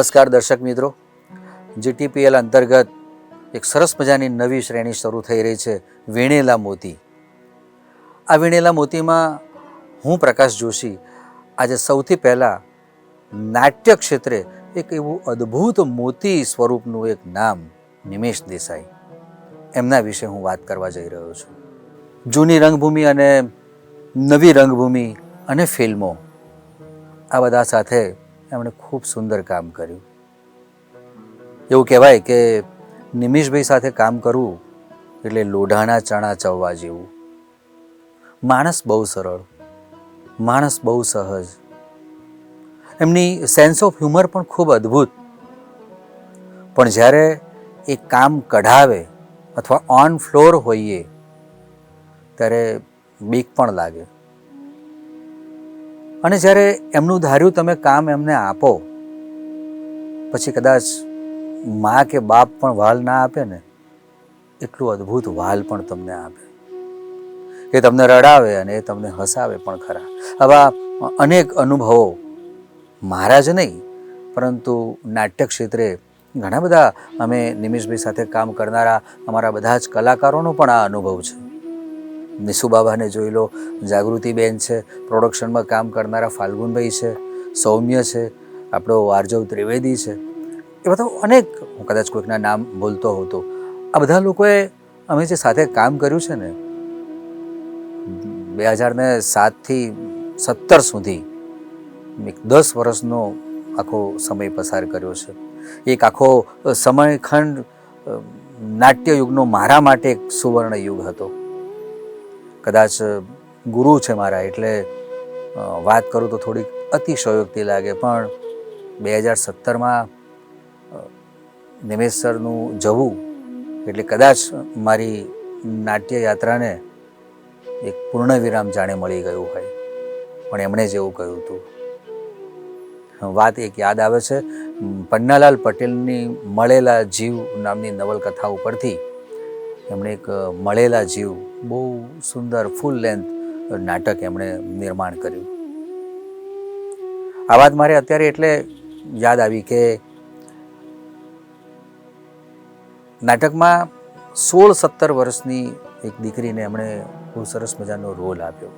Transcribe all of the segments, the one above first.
નમસ્કાર દર્શક મિત્રો. જીટીપીએલ અંતર્ગત એક સરસ મજાની નવી શ્રેણી શરૂ થઈ રહી છે, વીણેલા મોતી. આ વીણેલા મોતીમાં હું પ્રકાશ જોશી. આજે સૌથી પહેલાં નાટ્ય ક્ષેત્રે એક એવું અદ્ભુત મોતી સ્વરૂપનું એક નામ નિમેશ દેસાઈ. એમના વિશે હું વાત કરવા જઈ રહ્યો છું. જૂની રંગભૂમિ અને નવી રંગભૂમિ અને ફિલ્મો. આ બધા સાથે એમણે ખૂબ સુંદર કામ કર્યું. એવું કહેવાય કે નિમિષભાઈ સાથે કામ કરવું એટલે લોઢાના ચણા ચવવા જેવું. માણસ બહુ સરળ, માણસ બહુ સહજ. એમની સેન્સ ઓફ હ્યુમર પણ ખૂબ અદ્ભુત. પણ જ્યારે એ કામ કઢાવે અથવા ઓન ફ્લોર હોઈએ, ત્યારે બીક પણ લાગે. અને જ્યારે એમનું ધાર્યું તમે કામ એમને આપો, પછી કદાચ મા કે બાપ પણ વાલ ના આપે ને, એટલું અદ્ભુત વાલ પણ તમને આપે. એ તમને રડાવે અને એ તમને હસાવે પણ ખરા. આવા અનેક અનુભવો મારા જ નહીં, પરંતુ નાટ્ય ક્ષેત્રે ઘણા બધા અમે નિમિષભાઈ સાથે કામ કરનારા અમારા બધા જ કલાકારોનો પણ આ અનુભવ છે. નિશુબાબાને જોઈ લો. જાગૃતિબેન છે. પ્રોડક્શનમાં કામ કરનારા ફાલ્ગુનભાઈ છે. સૌમ્ય છે. આપણો આર્જવ ત્રિવેદી છે. એ બધા અનેક, હું કદાચ કોઈકના નામ બોલતો હતો. આ બધા લોકોએ અમે જે સાથે કામ કર્યું છે ને, બે હજાર ને સાતથી સત્તર સુધી એક દસ વર્ષનો આખો સમય પસાર કર્યો છે. એક આખો સમયખંડ નાટ્ય યુગનો મારા માટે એક સુવર્ણ યુગ હતો. કદાચ ગુરુ છે મારા એટલે વાત કરું તો થોડીક અતિશયોક્તિ લાગે, પણ બે હજાર સત્તરમાં નિમેશ સરનું જવું એટલે કદાચ મારી નાટ્ય યાત્રાને એક પૂર્ણ વિરામ જાણે મળી ગયું હોય. પણ એમણે જ એવું કહ્યું હતું. વાત એક યાદ આવે છે, પન્નાલાલ પટેલની મળેલા જીવ નામની નવલકથા ઉપરથી એમણે એક મળેલા જીવ બહુ સુંદર ફૂલ લેન્થ નાટક એમણે નિર્માણ કર્યું. આ વાત મારે અત્યારે એટલે યાદ આવી કે નાટકમાં સોળ સત્તર વર્ષની એક દીકરીને એમણે બહુ સરસ મજાનો રોલ આપ્યો.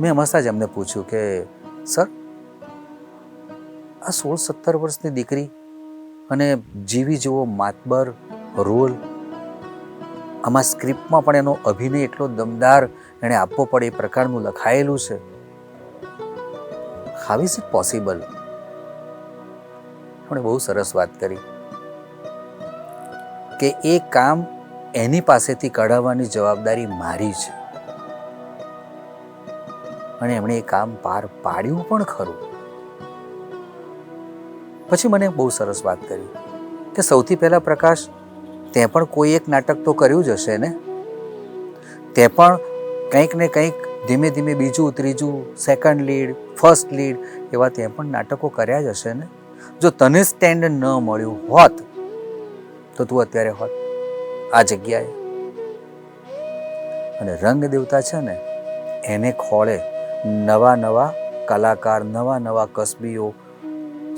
મેં હમણાં જ એમને પૂછ્યું કે, સર, આ સોળ સત્તર વર્ષની દીકરી અને જીવી જેવો માતબર રોલ આમાં સ્ક્રિપ્ટમાં પણ એનો અભિનય એટલો દમદાર એણે આપવો પડે એ પ્રકારનું લખાયેલું છે. હાવ ઇઝ ઇટ પોસિબલ એમણે બહુ સરસ વાત કરી. કે એ કામ એની પાસેથી કઢાવવાની જવાબદારી મારી છે. અને એમણે એ કામ પાર પાડ્યું પણ ખરું. પછી મને બહુ સરસ વાત કરી કે સૌથી પહેલા પ્રકાશ તે પણ કોઈ એક નાટક તો કર્યું જ હશે ને? તે પણ કંઈક ને કંઈક ધીમે ધીમે બીજું, ત્રીજું સેકન્ડ લીડ ફર્સ્ટ લીડ એવા તે પણ નાટકો કર્યા જ હશે ને? જો તને સ્ટેન્ડ ન મળ્યું હોત, તો તું અત્યારે હોત, આ જગ્યાએ. અને રંગ દેવતા છે ને, એને ખોળે નવા નવા કલાકાર, નવા નવા કસબીઓ.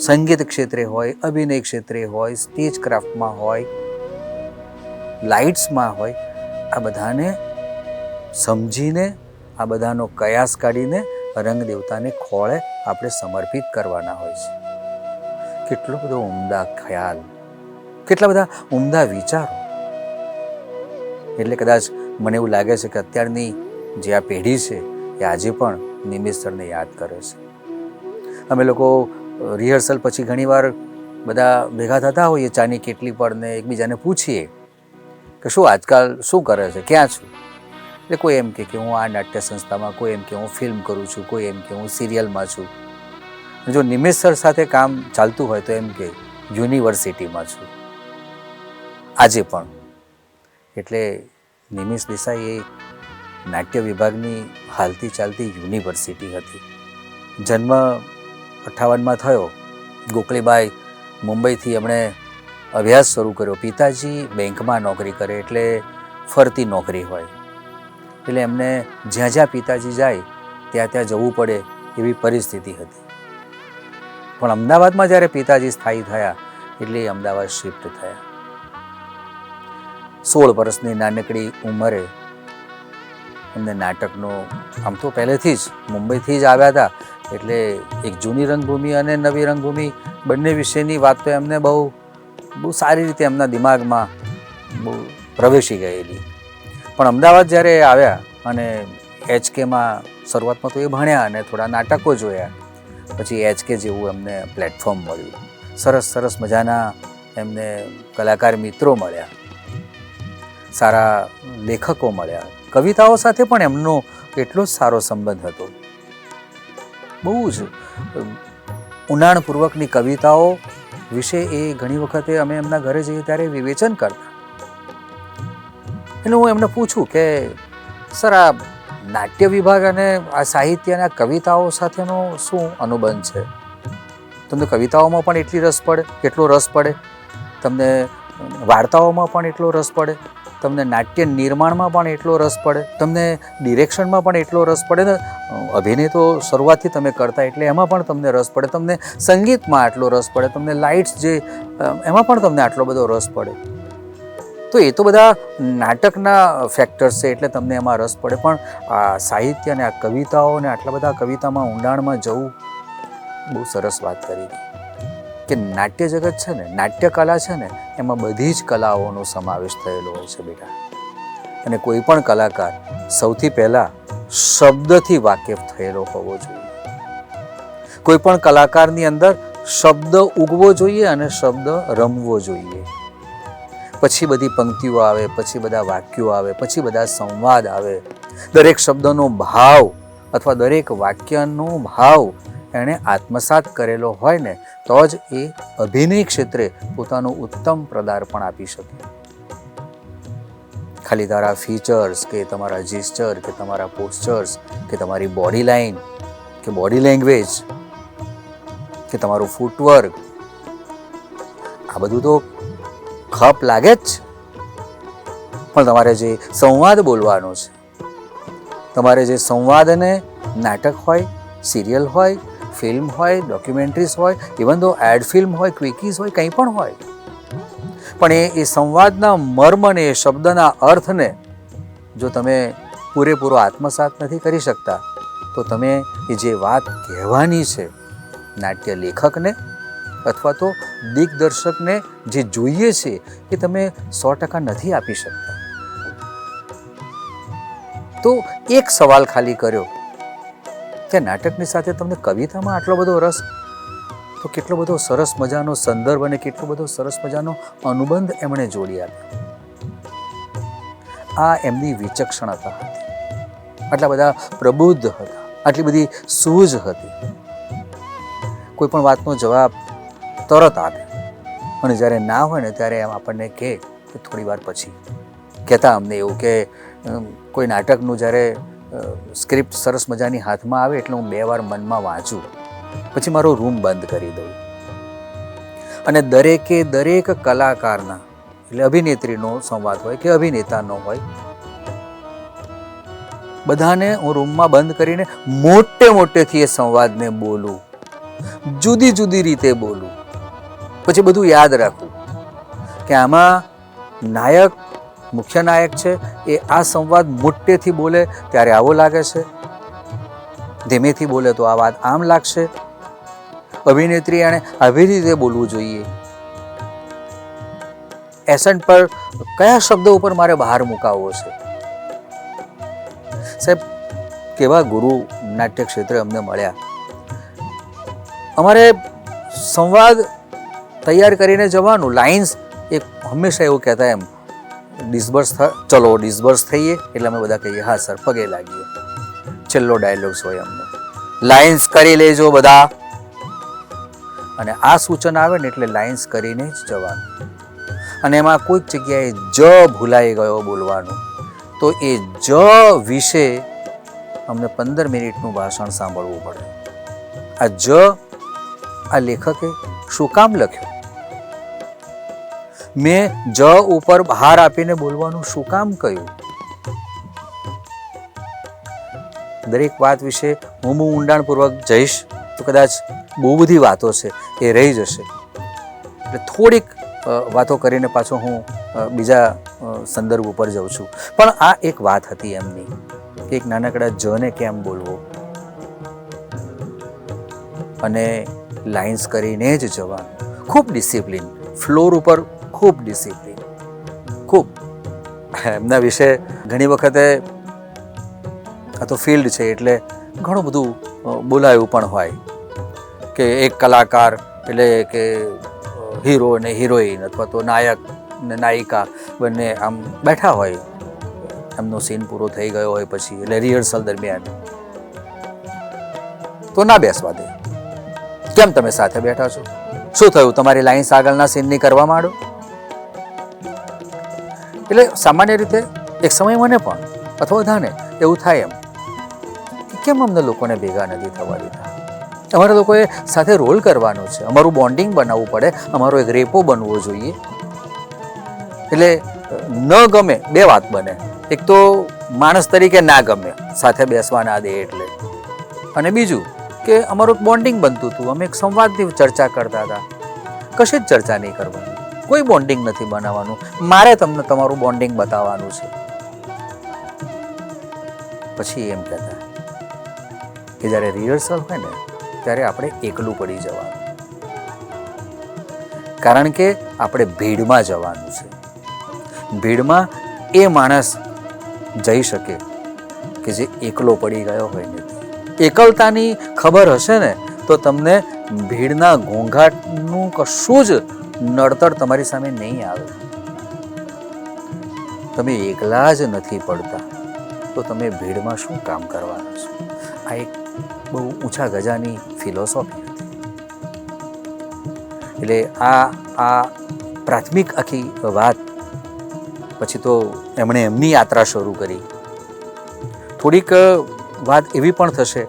સંગીત ક્ષેત્રે હોય, અભિનય ક્ષેત્રે હોય સ્ટેજ ક્રાફ્ટમાં હોય લાઇટ્સમાં હોય, આ બધાને સમજીને, આ બધાનો કયાસ કાઢીને રંગ દેવતાને ખોળે આપણે સમર્પિત કરવાના હોય છે. કેટલો બધો ઉમદા ખ્યાલ, કેટલા બધા ઉમદા વિચારો. એટલે કદાચ મને એવું લાગે છે કે અત્યારની જે આ પેઢી છે, એ આજે પણ સરને યાદ કરે છે. અમે લોકો રિહર્સલ પછી ઘણીવાર બધા ભેગા થતા હોઈએ, ચાની કેટલી પર ને એકબીજાને પૂછીએ. કે શું આજકાલ શું કરે છે? ક્યાં છું? એટલે કોઈ એમ કે હું આ નાટ્ય સંસ્થામાં, કોઈ એમ કે હું ફિલ્મ કરું છું, કોઈ એમ કે હું સિરિયલમાં છું. જો નિમેશ સર સાથે કામ ચાલતું હોય તો એમ કે યુનિવર્સિટીમાં છું. આજે પણ. એટલે નિમિષ દેસાઈ એ નાટ્ય વિભાગની હાલતી ચાલતી યુનિવર્સિટી હતી. જન્મ અઠ્ઠાવનમાં થયો. ગોકળીબાઈ મુંબઈથી એમણે અભ્યાસ શરૂ કર્યો. પિતાજી બેંકમાં નોકરી કરે એટલે ફરતી નોકરી હોય. એટલે એમને જ્યાં જ્યાં પિતાજી જાય, ત્યાં ત્યાં જવું પડે એવી પરિસ્થિતિ હતી. પણ અમદાવાદમાં જ્યારે પિતાજી સ્થાયી થયા, એટલે અમદાવાદ શિફ્ટ થયા. સોળ વર્ષની નાનકડી ઉંમરે એમને નાટકનો, આમ તો પહેલેથી જ, મુંબઈથી જ આવ્યા હતા. એટલે એક જૂની રંગભૂમિ અને નવી રંગભૂમિ બંને વિશેની વાત તો એમને બહુ બહુ સારી રીતે એમના દિમાગમાં બહુ પ્રવેશી ગયેલી. પણ અમદાવાદ જ્યારે આવ્યા અને એચકેમાં શરૂઆતમાં તો એ ભણ્યા અને થોડા નાટકો જોયા, પછી એચકે જેવું એમને પ્લેટફોર્મ મળ્યું. સરસ સરસ મજાના એમને કલાકાર મિત્રો મળ્યા. સારા લેખકો મળ્યા. કવિતાઓ સાથે પણ એમનો એટલો જ સારો સંબંધ હતો. બહુ જ ઉનાણપૂર્વકની કવિતાઓ વિશે એ ઘણી વખતે અમે એમના ઘરે જઈએ ત્યારે વિવેચન કરતા. એટલે હું એમને પૂછું કે, સર, આ નાટ્ય વિભાગ અને આ સાહિત્યના કવિતાઓ સાથેનો શું અનુબંધ છે? તમને કવિતાઓમાં પણ એટલી રસ પડે? કેટલો રસ પડે? તમને વાર્તાઓમાં પણ એટલો રસ પડે? તમને નાટ્ય નિર્માણમાં પણ એટલો રસ પડે, તમને ડિરેક્શનમાં પણ એટલો રસ પડે ને અભિનય તો શરૂઆતથી તમે કરતા એટલે એમાં પણ તમને રસ પડે, તમને સંગીતમાં આટલો રસ પડે, તમને લાઇટ્સ જે એમાં પણ તમને આટલો બધો રસ પડે. તો એ તો બધા નાટકના ફેક્ટર્સ છે એટલે તમને એમાં રસ પડે, પણ આ સાહિત્ય અને આ કવિતાઓ અને આટલા બધા કવિતામાં ઊંડાણમાં જવું, બહુ સરસ વાત કરી. કે નાટ્ય જગત છે ને, નાટ્ય કલા છે ને, એમાં બધી જ કલાઓનો સમાવેશ થયેલો હોય છે બેટા. અને કોઈ પણ કલાકાર સૌથી પહેલા શબ્દથી વાકેફ થયેલો હોવો જોઈએ. કોઈ પણ કલાકારની અંદર શબ્દ ઉગવો જોઈએ અને શબ્દ રમવો જોઈએ. પછી બધી પંક્તિઓ આવે, પછી બધા વાક્યો આવે, પછી બધા સંવાદ આવે. દરેક શબ્દનો ભાવ અથવા દરેક વાક્યનો ભાવ એણે આત્મસાત કરેલો હોય ને, તો જ એ અભિનય ક્ષેત્રે પોતાનું ઉત્તમ પ્રદાર્પણ આપી શકે. ખાલી તારા ફીચર્સ કે તમારા જેસ્ચર કે તમારા પોસ્ચર્સ કે તમારી બોડી લાઈન કે બોડી લેંગ્વેજ કે તમારું ફૂટવર્ક આ બધું તો ખપ લાગે જ પણ તમારે જે સંવાદ બોલવાનો છે, તમારે જે સંવાદને નાટક હોય સિરિયલ હોય ફિલ્મ હોય ડોક્યુમેન્ટરીઝ હોય ઇવન ધો એડ ફિલ્મ હોય ક્વિકીઝ હોય, કંઈ પણ હોય. પણ એ એ સંવાદના મર્મને એ શબ્દના અર્થને જો તમે પૂરેપૂરો આત્મસાત નથી કરી શકતા, તો તમે એ જે વાત કહેવાની છે, નાટ્ય લેખકને અથવા તો દિગ્દર્શકને જે જોઈએ છે, એ તમે સો ટકા નથી આપી શકતા. તો એક સવાલ ખાલી કર્યો. કે નાટકની સાથે તમને કવિતામાં આટલો બધો રસ? તો કેટલો બધો સરસ મજાનો સંદર્ભ અને કેટલો બધો સરસ મજાનો અનુબંધ એમણે જોડી આપ્યો. આ એમની વિચક્ષણતા હતી. આટલા બધા પ્રબુદ્ધ હતા. આટલી બધી સૂઝ હતી. કોઈ પણ વાતનો જવાબ તરત આપે. અને જ્યારે ના હોય ને ત્યારે એમ આપણને કહે થોડી વાર પછી. કહેતા અમને એવું કે કોઈ નાટકનું જ્યારે સ્ક્રિપ્ટ સરસ મજાની હાથમાં આવે એટલે હું બે વાર મનમાં વાંચું. પછી મારો રૂમ બંધ કરી દઉં. અને દરેકે દરેક કલાકારના, એટલે અભિનેત્રીનો સંવાદ હોય કે અભિનેતાનો હોય, બધાને હું રૂમમાં બંધ કરીને મોટે મોટેથી એ સંવાદને બોલું. જુદી જુદી રીતે બોલું. પછી બધું યાદ રાખું કે આમાં નાયક મુખ્ય નાયક છે, એ આ સંવાદ મોટેથી બોલે ત્યારે આવો લાગે છે. ધીમેથી બોલે તો આ વાત આમ લાગશે. અભિનેત્રી એણે આવી રીતે બોલવું જોઈએ. એસન્ટ પર કયા શબ્દો ઉપર મારે બહાર મુકાવવો છે? સાહેબ, કેવા ગુરુ નાટ્ય ક્ષેત્રે અમને મળ્યા. અમારે સંવાદ તૈયાર કરીને જવાનું, લાઇન્સ એક હંમેશા એવું કહેતા એમ. ડિસ્બર્સ ચલો, ડિસ્બર્સ થઈએ એટલે અમે બધા કહીએ, હા, સર, પગે લાગીએ. છેલ્લો ડાયલોગ્સ હોય અમને લાઇન્સ કરી લેજો બધા. અને આ સૂચન આવે ને એટલે લાઇન્સ કરીને જ જવાનું. અને એમાં કોઈક જગ્યાએ જ ભૂલાઈ ગયો બોલવાનું. તો એ જ વિશે અમને પંદર મિનિટનું ભાષણ સાંભળવું પડે. આ જ આ લેખકે શું કામ લખ્યું? મેં જ ઉપર ભાર આપીને બોલવાનું શું કામ કહ્યું? દરેક વાત વિશે હું બહુ ઊંડાણપૂર્વક જઈશ તો કદાચ બહુ બધી વાતો છે, એ રહી જશે. એટલે થોડીક વાતો કરીને પાછો હું બીજા સંદર્ભ ઉપર જાઉં છું. પણ આ એક વાત હતી એમની, કે એક નાનકડા જને કેમ બોલવો? અને લાઇન્સ કરીને જ જવાનું. ખૂબ ડિસિપ્લિન, ફ્લોર ઉપર ખૂબ ડિસિપ્લિન, ખૂબ. એમના વિશે ઘણી વખતે આ તો ફિલ્ડ છે એટલે ઘણું બધું બોલાયું પણ હોય કે એક કલાકાર એટલે કે હીરો અને હિરોઈન અથવા તો નાયક ને નાયિકા બંને આમ બેઠા હોય. એમનો સીન પૂરો થઈ ગયો હોય પછી એટલે રિહર્સલ દરમિયાન. તો ના બેસવા દે. કેમ તમે સાથે બેઠા છો? શું થયું? તમારી લાઈન્સ આગળના સીનની કરવા માંડો? એટલે સામાન્ય રીતે એક સમય મને પણ અથવા બધાને એવું થાય એમ કેમ અમને લોકોને ભેગા નથી થવા દીધા અમારે લોકોએ સાથે રોલ કરવાનો છે. અમારું બોન્ડિંગ બનાવવું પડે. અમારો એક રેપો બનવો જોઈએ. એટલે, ન ગમે બે વાત બને. એક તો માણસ તરીકે ના ગમે, સાથે બેસવા ના દે એટલે. અને બીજું કે અમારું બોન્ડિંગ બનતું હતું. અમે એક સંવાદની ચર્ચા કરતા હતા. કશી જ ચર્ચા નહીં કરવાની. કોઈ બોન્ડિંગ નથી બનાવવાનું. મારે તમને તમારું બોન્ડિંગ બતાવવાનું છે. પછી એમ કહેતા કે જ્યારે રિહર્સલ હોય ને, ત્યારે આપણે એકલું પડી જવાનું. કારણ કે આપણે ભીડમાં જવાનું છે. ભીડમાં એ માણસ જઈ શકે કે જે એકલો પડી ગયો હોય ને. એકલતાની ખબર હશે ને, તો તમને ભીડના ઘોંઘાટનું કશું જ નડતર તમારી સામે નહીં આવે. તમે એકલા જ નથી પડતા. તો તમે ભીડમાં શું કામ કરવાના છો? આ એક બહુ ઊંચા ગજાની ફિલોસોફી હતી. એટલે આ આ પ્રાથમિક આખી વાત પછી તો એમણે એમની યાત્રા શરૂ કરી. થોડીક વાત એવી પણ થશે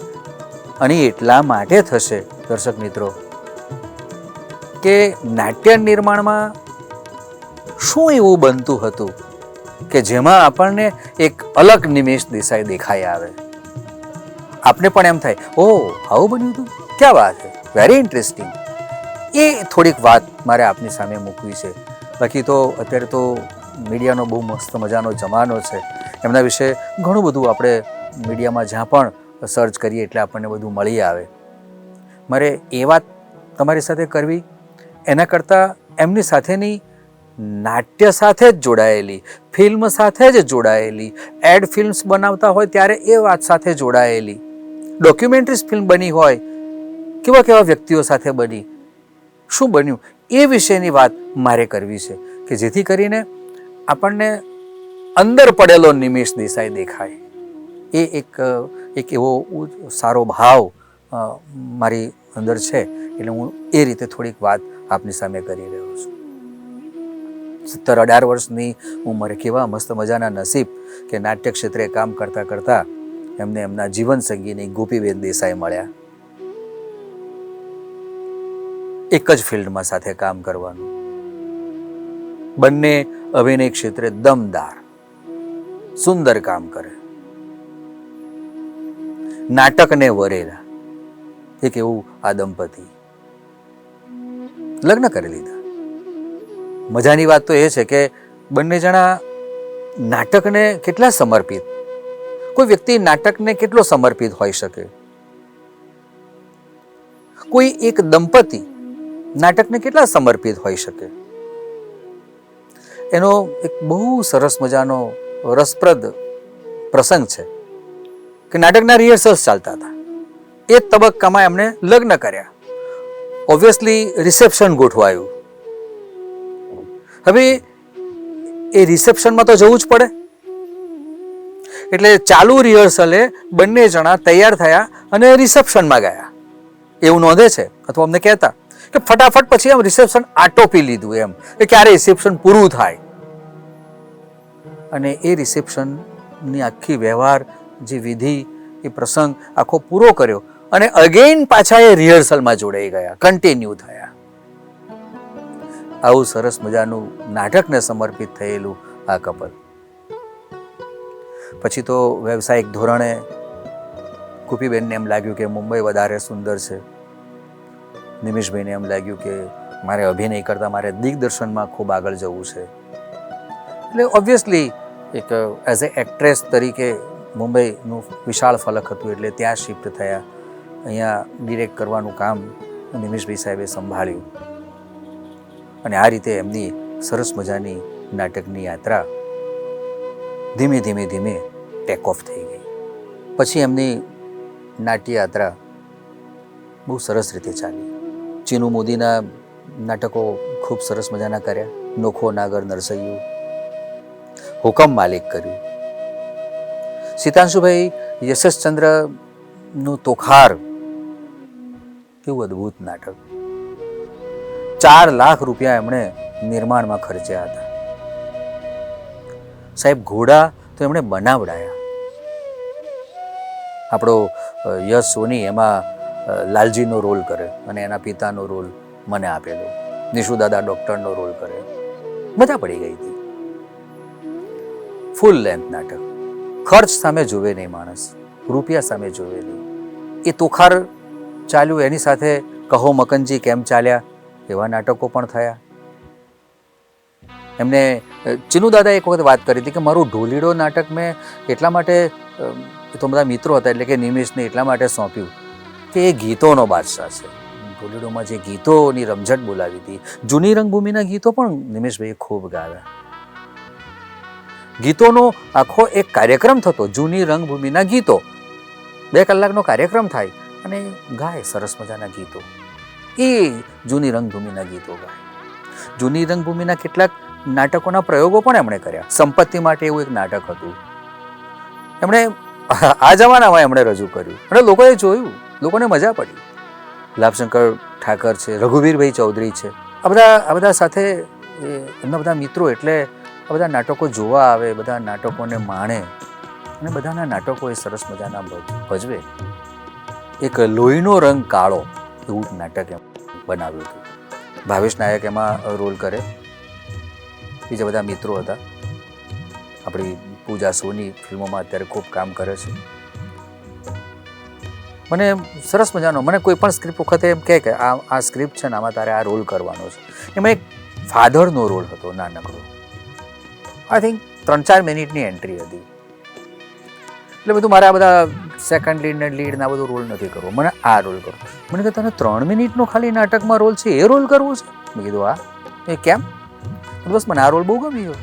અને એટલા માટે થશે, દર્શક મિત્રો કે નાટ્ય નિર્માણમાં શું એવું બનતું હતું કે જેમાં આપણને એક અલગ નિમેશ દેસાઈ દેખાઈ આવે? આપને પણ એમ થાય ઓ આવું બન્યું હતું? ક્યાં વાત છે? વેરી ઇન્ટરેસ્ટિંગ એ થોડીક વાત મારે આપની સામે મૂકવી છે. બાકી તો અત્યારે તો મીડિયાનો બહુ મસ્ત મજાનો જમાનો છે. એમના વિશે ઘણું બધું આપણે મીડિયામાં જ્યાં પણ સર્ચ કરીએ એટલે આપણને બધું મળી આવે. મારે એ વાત તમારી સાથે કરવી એના કરતાં એમની સાથેની નાટ્ય સાથે જ જોડાયેલી, ફિલ્મ સાથે જ જોડાયેલી, એડ ફિલ્મ્સ બનાવતા હોય ત્યારે એ વાત સાથે જોડાયેલી. ડોક્યુમેન્ટરીઝ ફિલ્મ બની હોય, કેવા કેવા વ્યક્તિઓ સાથે બની, શું બન્યું, એ વિશેની વાત મારે કરવી છે કે જેથી કરીને આપણને અંદર પડેલો નિમેશ દેસાઈ દેખાય. એ એક એક એવો સારો ભાવ મારી અંદર છે એટલે હું એ રીતે થોડીક વાત આપની સામે કરી રહ્યો છું. સત્તર અઢાર વર્ષની ઉંમરે કેવા મસ્ત મજાના નસીબ કે નાટ્ય ક્ષેત્રે કામ કરતા કરતા એમને એમના જીવન સંગીની ગોપીબેન દેસાઈ મળ્યા. એક જ ફિલ્ડમાં સાથે કામ કરવાનું. બંને અભિનય ક્ષેત્રે દમદાર, સુંદર કામ કરે. નાટકને વરેલા એક એવું આ દંપતી લગ્ન કરી લીધા. મજાની વાત તો એ છે કે બંને જણા નાટકને કેટલા સમર્પિત? કોઈ વ્યક્તિ નાટકને કેટલો સમર્પિત હોઈ શકે? કોઈ એક દંપતી નાટકને કેટલા સમર્પિત હોઈ શકે? એનો એક બહુ સરસ મજાનો રસપ્રદ પ્રસંગ છે કે નાટકના રિહર્સલ્સ ચાલતા હતા. એ તબક્કામાં એમણે લગ્ન કર્યા. ઓબ્વિયસલી રિસેપ્શન ગોઠવાયું હવે એ રિસેપ્શનમાં તો જવું જ પડે. એટલે ચાલુ રિહર્સલે બંને જણા તૈયાર થયા અને રિસેપ્શનમાં ગયા. એવું નોંધે છે, અથવા અમને કહેતા કે ફટાફટ પછી આમ રિસેપ્શન આટોપી લીધું એમ, કે ક્યારે રિસેપ્શન પૂરું થાય. અને એ રિસેપ્શનની આખી વ્યવહાર, જે વિધિ, એ પ્રસંગ આખો પૂરો કર્યો. અને અગેન પાછા એ રિહર્સલમાં જોડાઈ ગયા કન્ટિન્યુ થયા. આવું સરસ મજાનું નાટકને સમર્પિત થયેલું આ કપલ પછી તો વ્યવસાયિક ધોરણે કુપીબેનને એમ લાગ્યું કે મુંબઈ વધારે સુંદર છે. નિમિષભાઈને એમ લાગ્યું કે મારે અભિનય કરતાં મારે દિગ્દર્શનમાં ખૂબ આગળ જવું છે. એટલે ઓબ્વિયસલી એક એઝ એ એક્ટ્રેસ તરીકે મુંબઈનું વિશાળ ફલક હતું એટલે ત્યાં શિફ્ટ થયા. અહીંયા ડિરેક્ટ કરવાનું કામ નિમિષભાઈ સાહેબે સંભાળ્યું. અને આ રીતે એમની સરસ મજાની નાટકની યાત્રા ધીમે ધીમે ધીમે ટેક ઓફ થઈ ગઈ. પછી એમની નાટ્ય યાત્રા બહુ સરસ રીતે ચાલી. ચીનુ મોદીના નાટકો ખૂબ સરસ મજાના કર્યા. નોખો નાગર નરસૈયું, હુકમ માલિક કર્યું. સીતાંશુભાઈ યશસચંદ્રનું તોખાર કેવું અદ્ભુત નાટક. ચાર લાખ રૂપિયા એમણે નિર્માણમાં ખર્ચ્યા હતા. સાહેબ, ઘોડા તો એમણે બનાવડાયા. આપણો યશ સોની એમાં લાલજીનો રોલ કરે અને એના પિતાનો રોલ મને આપેલો. નિશુદાદા ડૉક્ટરનો રોલ કરે. મજા પડી ગઈ હતી. ફૂલ લેન્થ નાટક. ખર્ચ સામે જોવે નહીં માણસ. રૂપિયા સામે જોવે નહીં. એ તોખાર ચાલ્યું એની સાથે કહો મકનજી કેમ ચાલ્યા? એવા નાટકો પણ થયા. એમને અ, દાદા એક વખત વાત કરી હતી કે મારું ઢોલીડો નાટક મેં એટલા માટે એ તો બધા મિત્રો હતા એટલે કે નિમિષને એટલા માટે સોંપ્યું કે એ ગીતોનો બાદશાહ છે. ઢોલીડોમાં જે ગીતોની રમઝટ બોલાવી હતી જૂની રંગભૂમિના ગીતો પણ નિમિષભાઈએ ખૂબ ગાવ્યા. ગીતોનો આખો એક કાર્યક્રમ થતો જૂની રંગભૂમિના ગીતો. બે કલાકનો કાર્યક્રમ થાય અને ગાય સરસ મજાના ગીતો. એ જૂની રંગભૂમિના ગીતો ગાય. જૂની રંગભૂમિના કેટલાક નાટકોના પ્રયોગો પણ એમણે કર્યા. સંપત્તિ માટે એવું એક નાટક હતું. એમણે આ જમાનામાં એમણે રજૂ કર્યું. અને લોકોએ જોયું. લોકોને મજા પડી. લાભશંકર ઠાકર છે, રઘુવીરભાઈ ચૌધરી છે. આ બધા આ બધા સાથે એમના બધા મિત્રો એટલે આ બધા નાટકો જોવા આવે, બધા નાટકોને માણે. અને બધાના નાટકો એ સરસ મજાના ભજવે. એક લોહીનો રંગ કાળો એવું નાટક એમ બનાવ્યું હતું. ભાવેશ નાયક એમાં રોલ કરે. બીજા બધા મિત્રો હતા. આપણી પૂજા સોની ફિલ્મોમાં અત્યારે ખૂબ કામ કરે છે. મને સરસ મજાનો, મને કોઈ પણ સ્ક્રિપ્ટ વખતે એમ કહે કે આ આ સ્ક્રિપ્ટ છે ને આમાં તારે આ રોલ કરવાનો છે. એમાં એક ફાધરનો રોલ હતો નાનકડો. આઈ થિંક ત્રણ ચાર મિનિટની એન્ટ્રી હતી. એટલે બધું મારે આ બધા સેકન્ડ લીડ ને લીડ ના બધું રોલ નથી કરવો. મને આ રોલ કરો મને કે તને ત્રણ મિનિટનો ખાલી નાટકમાં રોલ છે, એ રોલ કરવો છે? મેં કીધું આ એ કેમ? બસ મને આ રોલ બહુ ગમી ગયો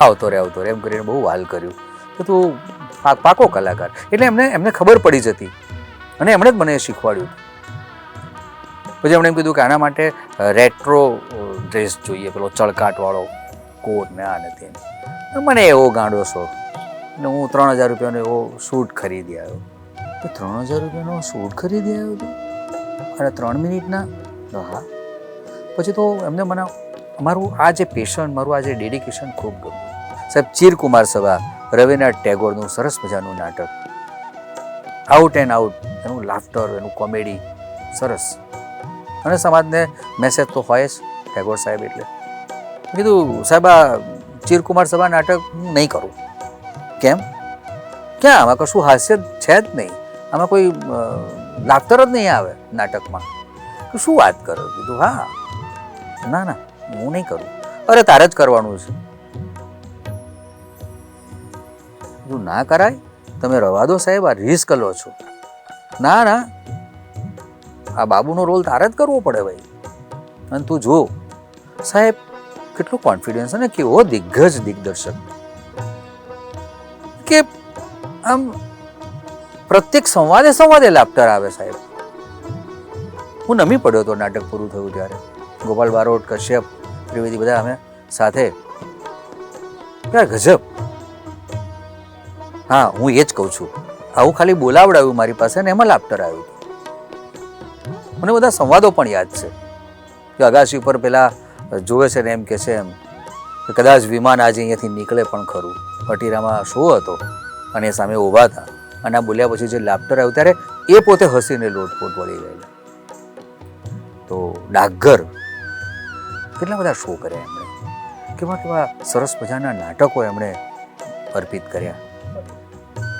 આવતો રે આવતો રે એમ કરીને બહુ વાલ કર્યું. તું પા- પાકો કલાકાર. એટલે એમને એમને ખબર પડી જતી. અને એમણે જ મને શીખવાડ્યું. પછી એમણે એમ કીધું કે આના માટે રેટ્રો ડ્રેસ જોઈએ. પેલો ચળકાટવાળો કોટ ને આ ને તે મને એવો ગાંડો શોખ. ને હું ત્રણ હજાર રૂપિયાનો એવો સૂટ ખરીદી આવ્યો. તો ત્રણ હજાર રૂપિયાનો સૂટ ખરીદી આવ્યો હતો અને ત્રણ મિનિટના? હા પછી તો એમને મને મારું આ જે પેશન મારું આ જે ડેડિકેશન ખૂબ ગમ્યું. સાહેબ, ચીરકુમાર સભા, રવિનાથ ટેગોરનું સરસ મજાનું નાટક. આઉટ એન્ડ આઉટ એનું લાફ્ટર એનું કોમેડી સરસ. અને સમાજને મેસેજ તો હોય જ, ટેગોર સાહેબ એટલે. કીધું, સાહેબ, આ ચીરકુમાર સભા નાટક હું નહીં કરું. કેમ? ક્યાં? આમાં કશું હાસ્ય છે જ નહીં. આમાં કોઈ લાગતર જ નહીં આવે નાટકમાં. કે શું વાત કરો? કીધું, હા. ના ના, હું નહીં કરું. અરે, તારે જ કરવાનું છે. કીધું, ના કરાય? તમે રવા દો સાહેબ, આ રિસ્ક લો છો. ના ના. આ બાબુનો રોલ તારે જ કરવો પડે ભાઈ. અને તું જો. સાહેબ, કેટલો કોન્ફિડન્સ અને કેવો દિગ્ગજ દિગ્દર્શક. કે આમ પ્રત્યેક સંવાદે સંવાદે લાફ્ટર આવે સાહેબ. હું નમી પડ્યો હતો નાટક પૂરું થયું ત્યારે. ગોપાલ બારોટ, કશ્યપ, ત્રિવેદી બધા અમે સાથે. યાર ગજબ. હા, હું એ જ કહું છું. આવું ખાલી બોલાવડાવ્યું મારી પાસે ને એમાં લાફ્ટર આવ્યું મને બધા સંવાદો પણ યાદ છે. કે અગાસી ઉપર પેલા જોવે છે ને એમ કે છે એમ. કે કદાચ વિમાન આજે અહીંયાથી નીકળે પણ ખરું. અટીરામાં શો હતો? અને એ સામે ઊભા હતા. અને આ બોલ્યા પછી જે લાફ્ટર આવ્યું ત્યારે એ પોતે હસીને લોટપોટ વળી ગયેલા. તો ડાકઘર કેટલા બધા શો કર્યા એમણે? કેવા કેવા સરસ મજાના નાટકો એમણે અર્પિત કર્યા.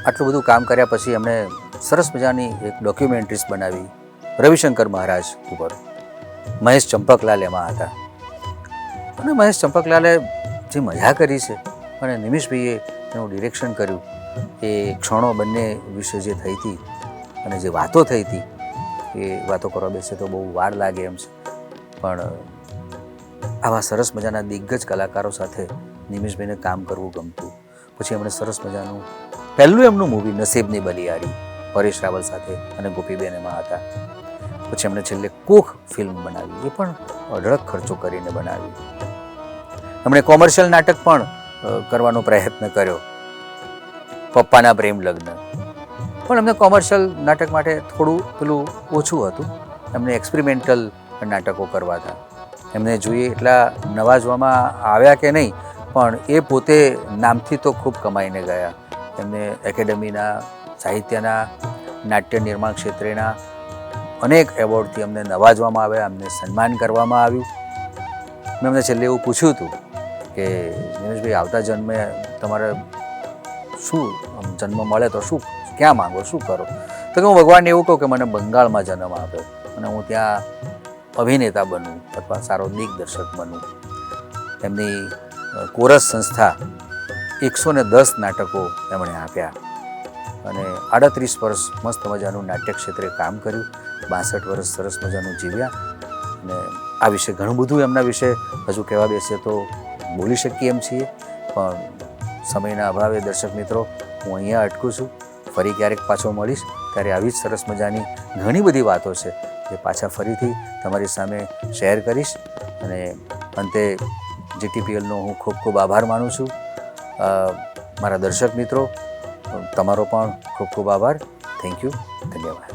આટલું બધું કામ કર્યા પછી એમણે સરસ મજાની એક ડોક્યુમેન્ટરીઝ બનાવી રવિશંકર મહારાજ ઉપર. મહેશ ચંપકલાલ એમાં હતા. અને મહેશ ચંપકલાલે જે મજા કરી છે, અને નિમિષભાઈએ એનું ડિરેક્શન કર્યું એ ક્ષણો બંને વિશે જે થઈ હતી અને જે વાતો થઈ હતી, એ વાતો કરવા બેસે તો બહુ વાર લાગે એમ છે. પણ આવા સરસ મજાના દિગ્ગજ કલાકારો સાથે નિમિષભાઈને કામ કરવું ગમતું. પછી એમણે સરસ મજાનું, પહેલું એમનું મૂવી નસીબની બલિયારી પરેશ રાવલ સાથે અને ગોપીબેન એમાં હતા. પછી એમણે છેલ્લે કોખ ફિલ્મ બનાવી, એ પણ અઢળક ખર્ચો કરીને બનાવી. એમણે કોમર્શિયલ નાટક પણ કરવાનો પ્રયત્ન કર્યો. પપ્પાના પ્રેમ લગ્ન. પણ એમને કોમર્શિયલ નાટક માટે થોડું પેલું ઓછું હતું. એમને એક્સપેરિમેન્ટલ નાટકો કરવા હતા. એમને જોઈએ એટલા નવાજવામાં આવ્યા કે નહીં, પણ એ પોતે નામથી તો ખૂબ કમાઈને ગયા. એમને એકેડમીના, સાહિત્યના, નાટ્ય નિર્માણ ક્ષેત્રેના અનેક એવોર્ડથી અમને નવાજવામાં આવ્યા અમને સન્માન કરવામાં આવ્યું. મેં એમને છેલ્લે એવું પૂછ્યું હતું કે દિનેશભાઈ આવતા જન્મે તમારે શું જન્મ મળે તો શું, ક્યાં માગો, શું કરો? તો કે હું ભગવાનને એવું કહું કે મને બંગાળમાં જન્મ આપ્યો અને હું ત્યાં અભિનેતા બનું અથવા સારો દિગ્દર્શક બનું. એમની કોરસ સંસ્થા એકસો ને દસ નાટકો એમણે આપ્યા અને આડત્રીસ વર્ષ મસ્ત મજાનું નાટ્ય ક્ષેત્રે કામ કર્યું, બાસઠ વર્ષ સરસ મજાનું જીવ્યા અને આ વિશે ઘણું બધું એમના વિશે હજુ કહેવા બેસીએ તો બોલી શકીએ એમ છીએ, પણ સમયના અભાવે દર્શક મિત્રો, હું અહીંયા અટકું છું. ફરી ક્યારેક પાછો મળીશ, ત્યારે આવી જ સરસ મજાની ઘણી બધી વાતો છે, જે પાછા ફરીથી તમારી સામે શેર કરીશ. અને અંતે જીટીપીએલનો હું ખૂબ ખૂબ આભાર માનું છું. મારા દર્શક મિત્રો, તમારો પણ ખૂબ ખૂબ આભાર. થેન્ક યુ ધન્યવાદ.